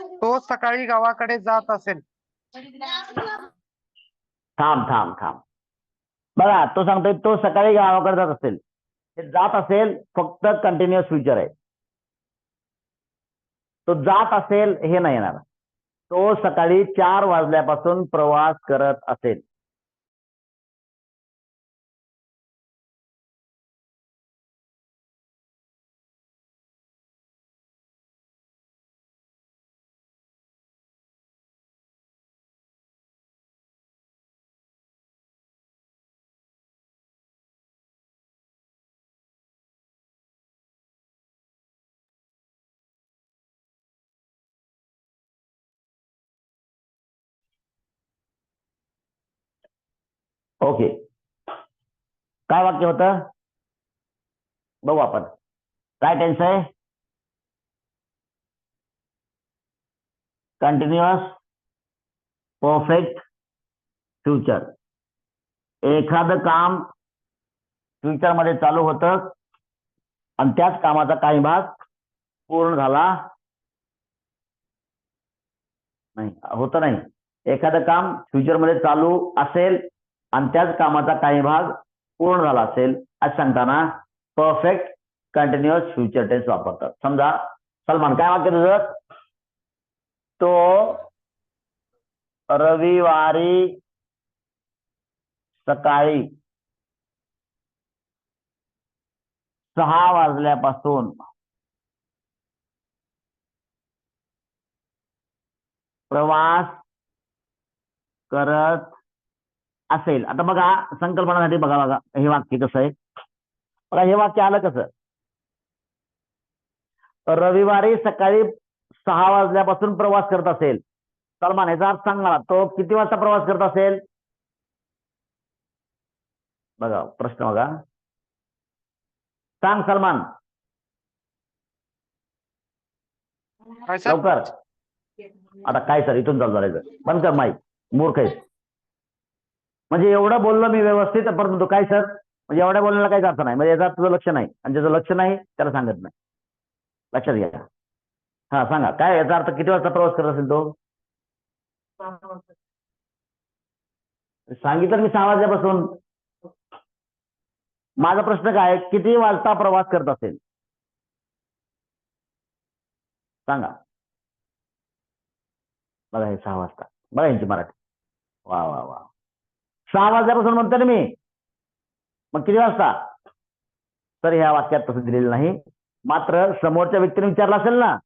तो सकाळी गावाकडे जात असेल. थांब थांब थांब. बघा तो सांगतोय तो सकाळी गावाकडे जात असेल. हे जात असेल फक्त कंटिन्युअस फ्युचर आहे. तो जात असेल हे नाही येणार. तो सकाळी चार वाजल्यापासून प्रवास करत असेल. ओके. काय वाक्य होतं? बघू आपण. काय टेन्स आहे कंटिन्युअस परफेक्ट फ्युचर एखादं काम फ्युचरमध्ये चालू होतं आणि त्याच कामाचा काही भाग पूर्ण झाला नाही. होतं नाही. एखादं काम फ्युचरमध्ये चालू असेल आणि त्याच कामाचा काही भाग पूर्ण झाला असेल असं सांगताना परफेक्ट कंटिन्युअस फ्युचर टेन्स वापरतात. समजा सलमान काय वाक्य तुझं? तो रविवारी सकाळी सहा वाजल्यापासून प्रवास करत असेल. आता बघा संकल्पनासाठी बघा बघा. हे वाक्य कसं आहे? बघा हे वाक्य आलं कसं? रविवारी सकाळी सहा वाजल्यापासून प्रवास करत असेल. सलमान याचा अर्थ सांग मला तो किती वाजता प्रवास करत असेल? बघा प्रश्न बघा. सांग सलमान. लवकर. आता काय सर? इथून चालू झालं बंद कर माईक. मूर्ख आहे म्हणजे एवढं बोललो मी व्यवस्थित परंतु काय सर? म्हणजे एवढ्या बोलण्याला काहीच अर्थ नाही. म्हणजे याचा तुझं लक्ष नाही. आणि ज्याचं लक्ष नाही त्याला सांगत नाही. लक्षात घ्या. हा सांगा. काय याचा अर्थ किती वाजता प्रवास करत असेल तो? सांगितलं मी सहा वाजल्यापासून. माझा प्रश्न काय? किती वाजता प्रवास करत असेल? सांगा. बघा हे सहा वाजता. बघा यांची मराठी. वा वा वा. सहा वाजल्यापासून म्हणतो ना मी. मग किती वाजता? तर ह्या वाक्यात तसं दिलेलं नाही. मात्र समोरच्या व्यक्तीने विचारला असेल ना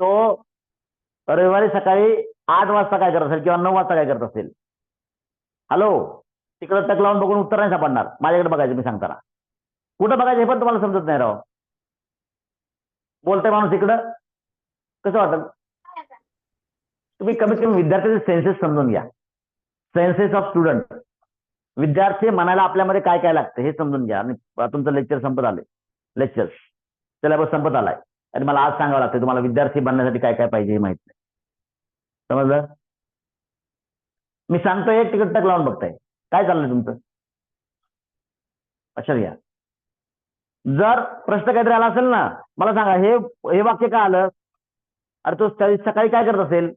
तो रविवारी सकाळी आठ वाजता काय करत असेल किंवा नऊ वाजता काय करत असेल? हॅलो? तिकडं टक लावून बघून उत्तर नाही सापडणार. माझ्याकडे बघायचं मी सांगताना. कुठं बघायचं हे पण तुम्हाला समजत नाही राव. बोलतोय माणूस इकडं. कसं वाटत? तुम्ही कमीत कमी विद्यार्थ्याचे सेन्सेस समजून घ्या. सेन्सेस ऑफ स्टुडंट विद्यार्थी म्हणायला आपल्यामध्ये काय काय लागतं हे समजून घ्या. आणि तुमचं लेक्चर संपत आले लेक्चर सिलेबस संपत आलाय. आणि मला आज सांगावं लागतं तुम्हाला विद्यार्थी बनण्यासाठी काय काय पाहिजे हे माहीत नाही. समजलं? मी सांगतोय एक तिकट तक लावून बघताय. काय चाललंय तुमचं? लक्षात घ्या. जर प्रश्न काहीतरी आला असेल ना मला सांगा हे हे वाक्य का आलं? अरे तो सकाळी काय करत असेल?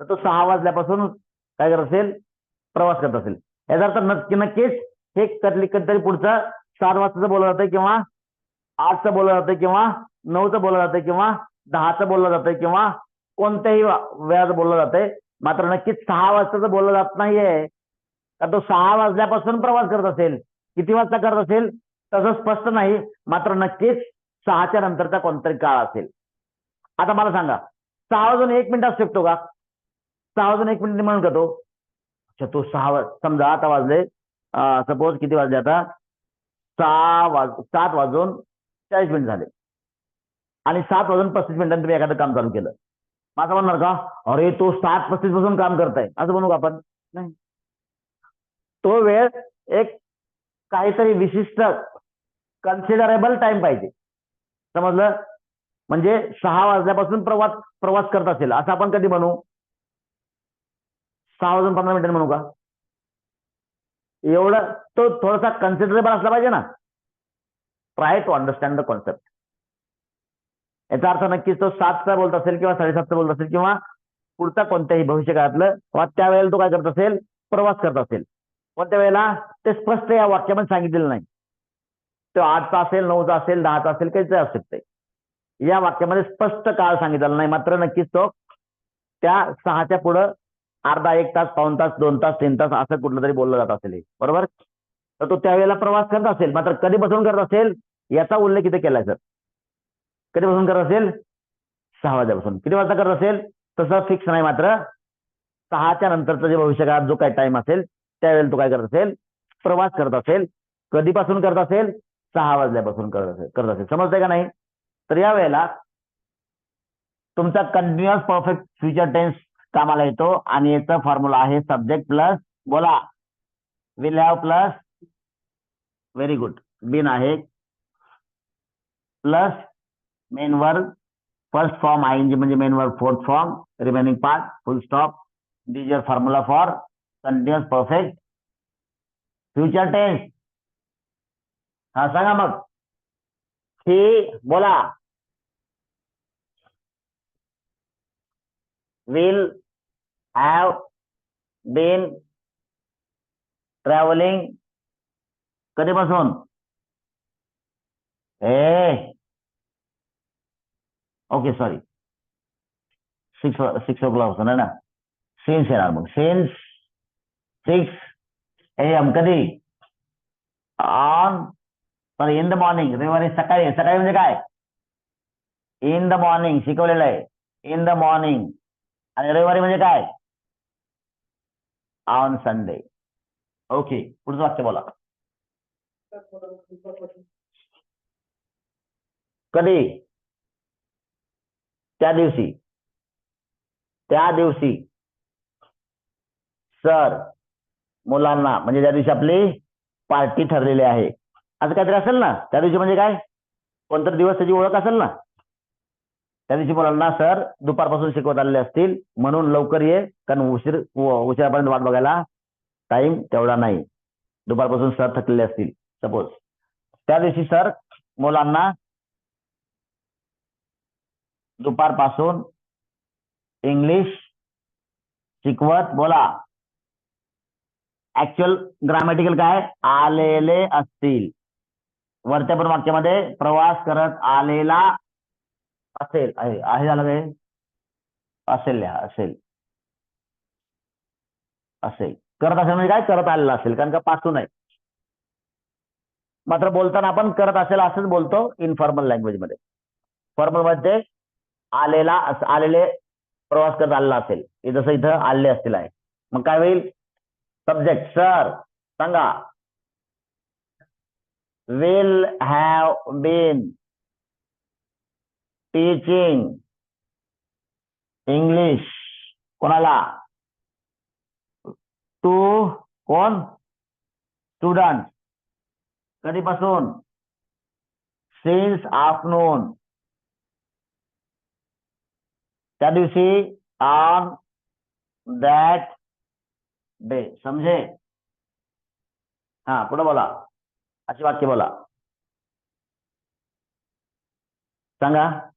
तर तो सहा वाजल्यापासून काय करत असेल? प्रवास करत असेल. याचा अर्थ नक्की नक्कीच हे कधली कधीतरी पुढचं सात वाजताचं बोललं जातं किंवा आठचं बोललं जातं किंवा नऊचं बोललं जातं किंवा दहाचं बोललं जातं किंवा कोणत्याही वेळाचं वेळात बोललं जातंय. मात्र नक्कीच सहा वाजताचं बोललं जात नाहीये. का तो सहा वाजल्यापासून प्रवास करत असेल. किती वाजता करत असेल? तसं स्पष्ट नाही. मात्र नक्कीच सहाच्या नंतरचा कोणतरी काळ असेल. आता मला सांगा सहा वाजून एक मिनिट असू शकतो का? सहा वाजून एक मिनिट म्हणून का तो अच्छा तो सहा समजा आता वाजले सपोज किती वाजले आता? सहा वाज सात वाजून चाळीस मिनिट झाले. आणि सात वाजून पस्तीस मिनिटांनी तुम्ही एखादं काम चालू केलं. माझं म्हणणार का? अरे तो सात पस्तीसपासून काम करताय. असं म्हणू का आपण? नाही. तो वेळ एक काहीतरी विशिष्ट कन्सिडरेबल टाइम पाहिजे. समजलं? म्हणजे सहा वाजल्यापासून प्रवास प्रवास करत असेल. असं आपण कधी म्हणू? सहा वाजून पंधरा मिनिटं म्हणू का? एवढं तो थोडासा कन्सिडरेबल असला पाहिजे ना. Try to understand the concept याचा अर्थ नक्कीच तो सातचा बोलत असेल किंवा साडेसातचा बोलत असेल किंवा पुढचा कोणत्याही भविष्यकाळातलं किंवा त्यावेळेला तो काय करत असेल? प्रवास करत असेल. कोणत्या वेळेला? ते स्पष्ट या वाक्यामध्ये सांगितलेलं नाही. तो आठचा असेल नऊचा असेल दहाचा असेल काहीच असू शकते या वाक्यामध्ये स्पष्ट काळ सांगितलेला नाही. मात्र नक्कीच तो त्या सहाच्या पुढं अर्धा एक तास पाऊन तास दोन तास तीन तास असं कुठलं तरी बोललं जात असेल बरोबर? तर तो त्यावेळेला प्रवास करत असेल. मात्र कधीपासून करत असेल? याचा उल्लेख इथे केलाय सर. कधीपासून करत असेल? सहा वाजल्यापासून किती वाजता करत असेल? तसं फिक्स नाही मात्र. सहाच्या नंतरचा जे भविष्यकाळात जो काही टाइम असेल त्यावेळेला तो काय करत असेल? प्रवास करत असेल. कधीपासून करत असेल? सहा वाजल्यापासून करत असेल करत असेल. समजतंय का नाही? तर या वेळेला तुमचा कंटिन्युअस परफेक्ट फ्युचर टेन्स कामाला येतो आणि याचा फॉर्म्युला आहे सब्जेक्ट प्लस बोला. Will have plus very good been आहे. Plus main verb first form I N G म्हणजे main verb fourth form remaining part full stop this your formula for continuous perfect future tense हा सांगा मग. ही बोला. Will have been traveling कधीपासून? ए. Okay sorry six six ओ क्लॉकपासून आहे ना? सिन्स येणार मग. सेन्स सिक्स एम कधी? On sorry in the morning रविवारी सकाळी सकाळी म्हणजे काय? इन द मॉर्निंग शिकवलेलं आहे. इन द मॉर्निंग आणि रविवारी म्हणजे काय? ऑन संडे ओके पुढचं वाक्य बोला. कधी? त्या दिवशी. त्या दिवशी. सर मुलांना म्हणजे ज्या दिवशी आपली पार्टी ठरलेली आहे. असं काहीतरी असेल ना? त्या दिवशी म्हणजे काय? कोणतरी दिवस त्याची ओळख असेल ना? त्या दिवशी मुलांना सर दुपारपासून शिकवत आलेले असतील म्हणून लवकर ये कारण उशीर उशिरापर्यंत वाट बघायला टाइम तेवढा नाही. दुपारपासून सर थकलेले असतील सपोज. त्या दिवशी सर मुलांना दुपारपासून इंग्लिश शिकवत बोला. ऍक्च्युअल ग्रामॅटिकल काय? आलेले असतील. वरच्या पण वाक्यामध्ये प्रवास करत आलेला असेल आहे आहे झालं काय असेल लिहा असेल. असेल. करत असेल म्हणजे काय? करत आलेला असेल कारण का पासून आहे मात्र बोलताना आपण करत असेल असंच बोलतो इनफॉर्मल लँग्वेजमध्ये. फॉर्मलमध्ये आलेला आलेले प्रवास करत आलेला असेल. जसं इथं आलेले असतील आहे. मग काय होईल? सब्जेक्ट सर सांगा. Will have been teaching English कोणाला? टू कोण? स्टुडंट कधीपासून? सिन्स आफ्टरनून त्या दिवशी ऑन दॅट डे समजे हा पुढे बोला. अशी वाक्य बोला. सांगा.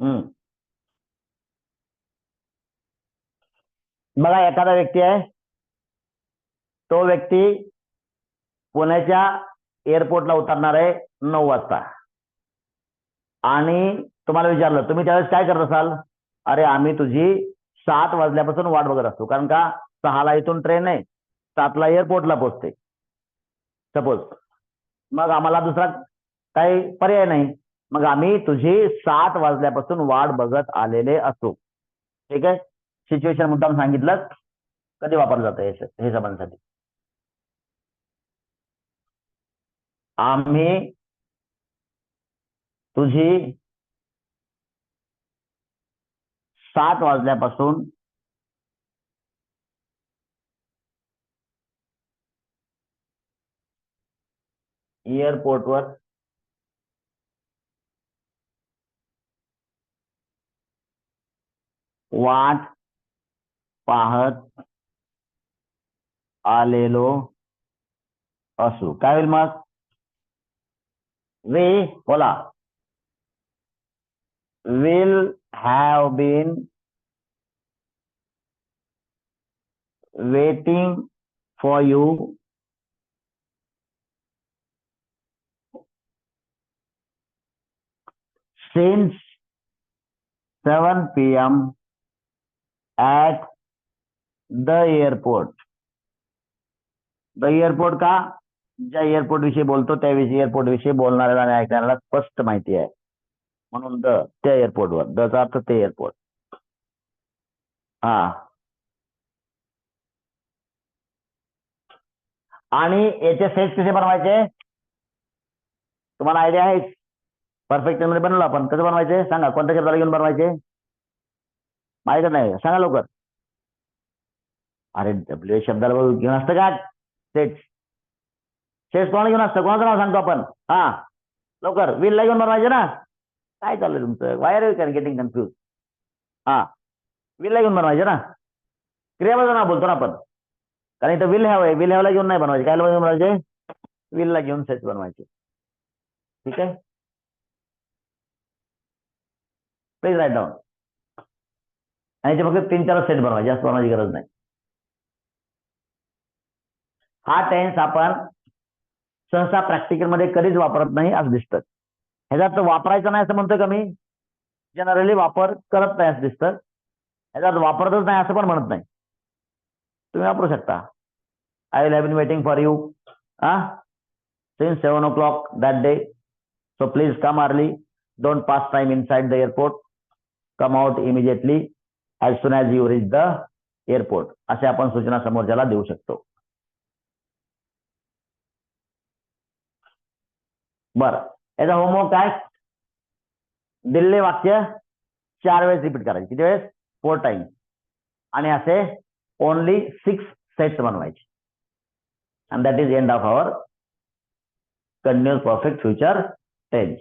हम्म. बघा एखादा व्यक्ती आहे. तो व्यक्ती पुण्याच्या एअरपोर्टला उतरणार आहे नऊ वाजता. आणि तुम्हाला विचारलं तुम्ही त्यावेळेस काय करत असाल? अरे आम्ही तुझी सात वाजल्यापासून वाट बघत असतो. कारण का? सहाला इथून ट्रेन आहे. सातला एअरपोर्टला पोहोचते. सपोज मग आम्हाला दुसरा काही पर्याय नाही. मग आम्ही तुझी सात वाजल्यापासून वाट बघत आलेले असू. ठीक आहे? सिच्युएशन मुद्दाम सांगितलं कधी वापरलं जातं हे हे संबंधासाठी? आम्ही तुझी सात वाजल्यापासून एअरपोर्टवर वाट पाहत आलेलो असू काय होईल मग वी बोला will have been waiting for you since 7 p.m. at the airport. The airport का? ज्या एअरपोर्ट विषयी बोलतो त्याविषयी एअरपोर्ट विषयी बोलणाऱ्याला आणि ऐकणाऱ्याला स्पष्ट माहिती आहे. म्हणून द त्या एअरपोर्टवर दचा अर्थ ते एअरपोर्ट हा. आणि याचे सेट कसे बनवायचे? तुम्हाला आयडिया आहे परफेक्टमध्ये बनवलं आपण. कसं बनवायचे? सांगा. कोणत्या शब्दाला घेऊन बनवायचे? माहिती नाही. सांगा लवकर. अरे डब्ल्यू शब्दाला बघ- घेऊन असतं का? सेट सेट कोणाला घेऊन असतं? कोणाचं नाव सांगतो आपण? हा. लवकर. विलला घेऊन बनवायचे ना? काय चाललंय तुमचं? वायर कॅन गेटिंग कन्फ्युज हा. विलला घेऊन बनवायचे ना? क्रियापदाचं नाव बोलतो ना आपण. कारण इथं विल हॅव आहे. विल हॅवला घेऊन नाही बनवायचे. काय घेऊन बनवायचे? विलला घेऊन सेट बनवायचे. ठीक आहे? प्लीज राईट डाऊन आणि ते फक्त तीन चार सेट बनवायचे जास्त बनवायची गरज नाही. हा टेन्स आपण सहसा प्रॅक्टिकलमध्ये कधीच वापरत नाही असं दिसतं. ह्याच्यात वापरायचं नाही असं म्हणतो का मी? जनरली वापर करत नाही असं दिसतं. ह्याच्यात वापरतच नाही असं पण म्हणत नाही. तुम्ही वापरू शकता. I will have been waiting for you हा since seven o'clock that day so please come early don't pass time inside the airport come out immediately as soon as you reach the airport असे आपण सूचना समोरच्याला देऊ शकतो. बर. याचा homework काय? दिलेले वाक्य चार वेळेस रिपीट करायचे. किती वेळेस? फोर टाइम आणि असे ओनली सिक्स सेट्स बनवायचे. And that is end of our continuous perfect future tense